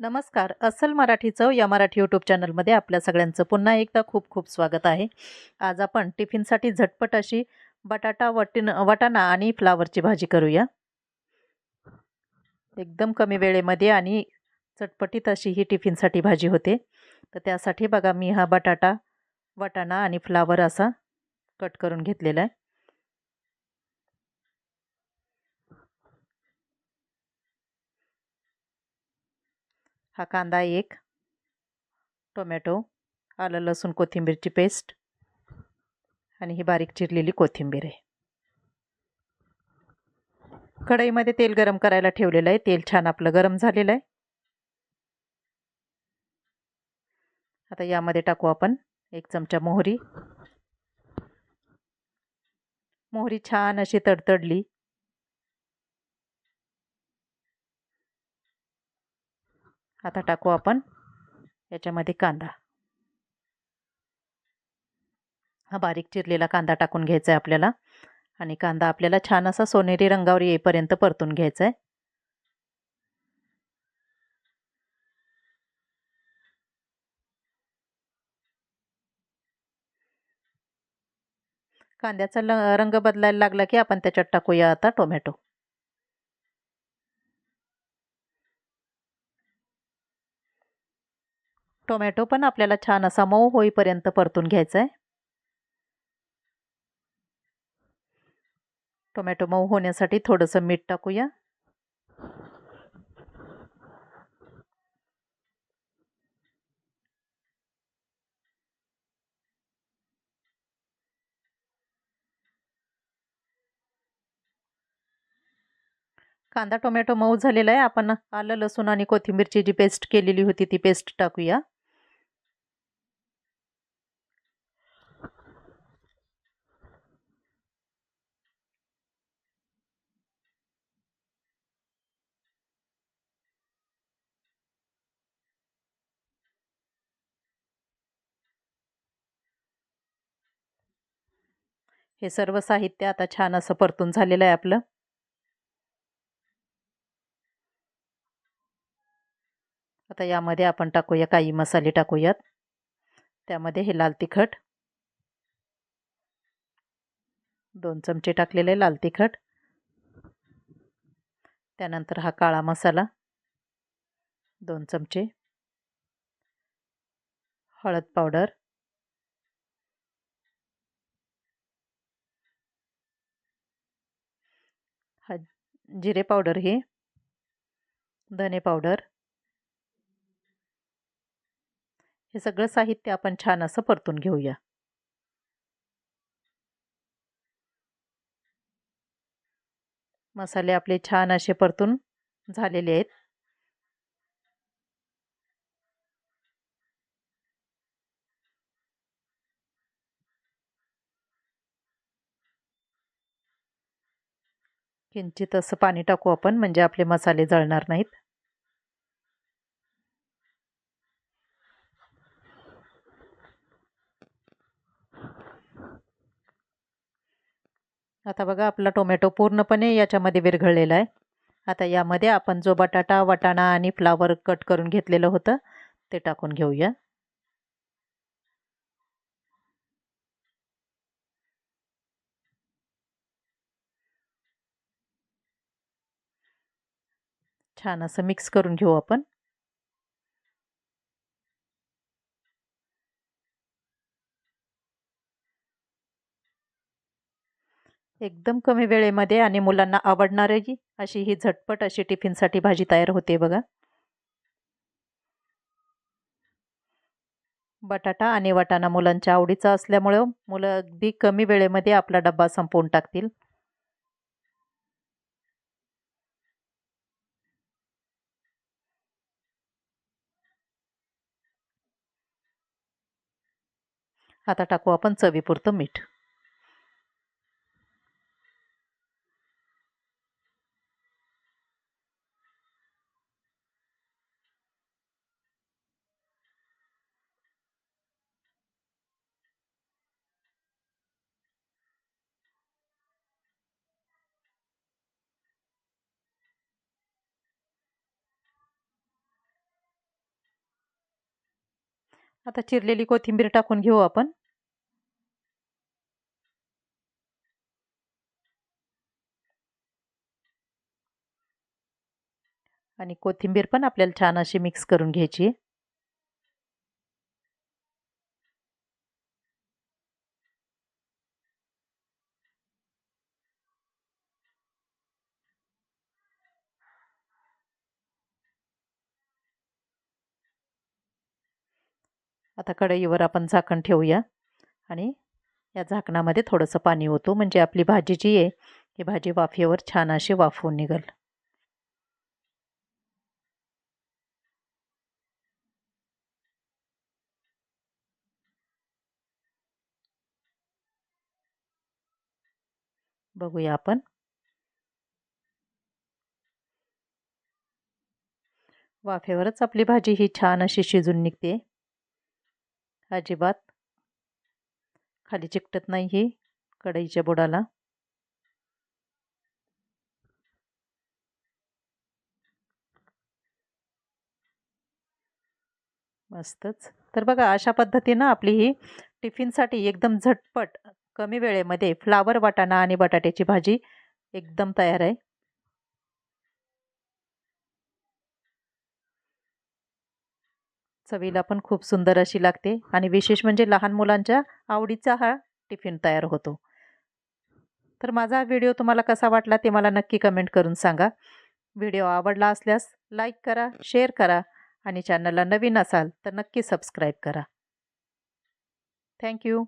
नमस्कार. अस्सल मराठी चव या मराठी यूट्यूब चॅनलमध्ये आपल्या सगळ्यांचं पुन्हा एकदा खूप खूप स्वागत आहे. आज आपण टिफिनसाठी झटपट अशी बटाटा वटिन वटाणा आणि फ्लावरची भाजी करूया. एकदम कमी वेळेमध्ये आणि चटपटीत अशी ही टिफिनसाठी भाजी होते. तर त्यासाठी बघा मी हा बटाटा वटाणा आणि फ्लावर असा कट करून घेतलेला आहे. हा कांदा एक टोमॅटो आलं लसूण कोथिंबीरची पेस्ट आणि ही बारीक चिरलेली कोथिंबीर आहे. कढईमध्ये तेल गरम करायला ठेवलेलं आहे. तेल छान आपलं गरम झालेलं आहे. आता यामध्ये टाकू आपण एक चमचा मोहरी. मोहरी छान अशी तडतडली. आता टाकू आपण. याच्यामध्ये कांदा. हा बारीक चिरलेला कांदा टाकून घ्यायचा आहे आपल्याला. आणि कांदा आपल्याला छान असा सोनेरी रंगावर येईपर्यंत परतून घ्यायचा आहे कांद्याचा ल रंग बदलायला लागला की आपण त्याच्यात टाकूया आता टोमॅटो. टोमॅटो पण आपल्याला छान असा मऊ होईपर्यंत परतून घ्यायचा आहे टोमॅटो मऊ होण्यासाठी थोडंसं मीठ टाकूया. कांदा टोमॅटो मऊ झालेला आहे. आपण आलं लसूण आणि कोथिंबीरची जी पेस्ट केलेली होती ती पेस्ट टाकूया. हे सर्व साहित्य आता छान असं परतून झालेलं आहे आपलं. आता यामध्ये आपण टाकूया काही मसाले टाकूयात. त्यामध्ये हे लाल तिखट. दोन चमचे टाकलेले लाल तिखट. त्यानंतर हा काळा मसाला. दोन चमचे. हळद पावडर. हा जिरे पावडर हे. धने पावडर. हे सगळं साहित्य आपण छान असं परतून घेऊया. मसाले आपले छान असे परतून झालेले आहेत. किंचित असं पाणी टाकू आपण म्हणजे आपले मसाले जळणार नाहीत. आता बघा आपला टोमॅटो पूर्णपणे याच्यामध्ये विरघळलेला आहे. आता यामध्ये आपण जो बटाटा वटाणा आणि फ्लावर कट करून घेतलेलं होतं ते टाकून घेऊया. छान असं मिक्स करून घेऊ आपण. एकदम कमी वेळेमध्ये आणि मुलांना आवडणारी अशी ही झटपट अशी टिफिनसाठी भाजी तयार होते बघा. बटाटा आणि वाटाणा मुलांच्या आवडीचा असल्यामुळं मुलं अगदी कमी वेळेमध्ये आपला डब्बा संपवून टाकतील. आता टाकू आपण चवीपुरतं मीठ. आता चिरलेली कोथिंबीर टाकून घेऊ आपण. आणि कोथिंबीर पण आपल्याला छान अशी मिक्स करून घ्यायची. आता कढईवर आपण झाकण ठेवूया आणि या झाकणामध्ये थोडंसं पाणी होतो म्हणजे आपली भाजी जी आहे ही भाजी वाफेवर छान अशी वाफवून निघल. बघूया आपण. वाफेवरच आपली भाजी ही छान अशी शिजून निघते. अजिबात. खाली चिकटत नाही ही कढईच्या बुडाला. मस्तच. तर बघा अशा पद्धतीनं आपली ही टिफिनसाठी एकदम झटपट कमी वेळेमध्ये फ्लावर वाटाणा आणि बटाट्याची भाजी एकदम तयार आहे. चवीला पण खूप सुंदर अशी लागते आणि विशेष म्हणजे लहान मुलांच्या आवडीचा हा टिफिन तयार होतो. तर माझा व्हिडिओ तुम्हाला कसा वाटला ते मला नक्की कमेंट करून सांगा. व्हिडिओ आवडला असल्यास लाईक करा शेअर करा आणि चॅनलला नवीन असाल तर नक्की सबस्क्राईब करा. थँक्यू